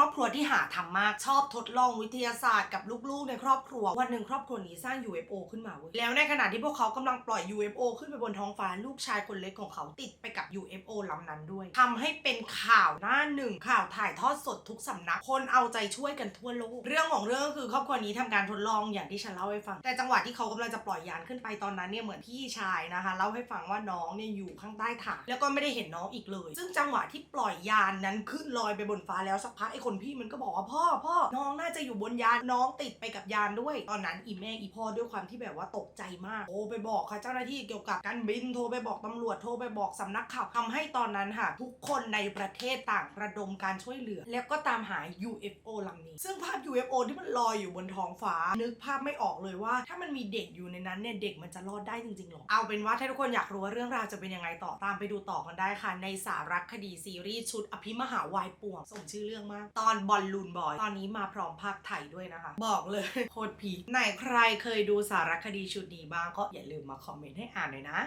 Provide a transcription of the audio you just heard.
รอบครัวที่หาทำมากชอบทดลองวิทยาศาสตร์กับลูกๆ ในครอบครัว วันหนึ่งครอบครัวนี้สร้าง UFO ขึ้นมาเว้ยแล้วในขณะที่พวกเขากำลังปล่อย UFO ขึ้นไปบนท้องฟ้าลูกชายคนเล็กของเขาติดไปกับ UFO ลำนั้นด้วยทำให้เป็นข่าวหน้าหนึ่งข่าวถ่ายทอดสดทุกสำนัก คนเอาใจช่วยกันทั่วโลก เรื่องของเรื่องก็คือครอบครัวนี้ทำการทดลองอย่างที่ฉันเล่าให้ฟัง แต่จังหวะที่เขากำลังจะปล่อยยานขึ้นไปตอนนั้นเนี่ยเหมือนพี่ชายนะคะเล่าให้ฟังว่าน้องเนี่ยอยู่ข้างใต้ฐานแล้วก็ไม่ได้เห็นน้องอีกเลย ซึ่งจังหวะที่ปล่อยยานนั้นขึ้นลอยไปบนฟ้าแล้วสักพักไอ้คนพี่มันก็บอกว่าพ่อพ่อน้องน่าจะอยู่บนยานน้องติดไปกับยานด้วย ตอนนั้นอีแม่อีพ่อด้วยความที่แบบว่าตกใจมากโทรไปบอกค่ะเจ้าหน้าที่เกี่ยวกับการบินโทรไปบอกตำรวจโทรไปบอกสำนักข่าวทำให้ตอนนั้นค่ะ ทุกคนในประเทศต่างระดมการช่วยเหลือ แล้วก็ตามหา UFO ลำนี้ ซึ่งภาพ UFO ที่มันลอยอยู่บนท้องฟ้า นึกภาพไม่ออกเลยว่า ถ้ามันมีเด็กอยู่ในนั้นเนี่ยเด็กมันจะรอดได้จริงๆหรอเอาเป็นว่าถ้าทุกคนอยากรู้ว่าเรื่องราวจะเป็นยังไงต่อตามไปดูต่อกันได้ค่ะ ในสารคดีซีรีส์ชุดอภิมหาวายป่วงสมชื่อเรื่องมากตอนบอลลูนบอย ตอนนี้มาพร้อมภาคไทยด้วยนะคะ บอกเลยโคตรพีไหนใครเคยดูสารคดีชุดนี้บ้างก็อย่าลืมมาคอมเมนต์ให้อ่านหน่อยนะ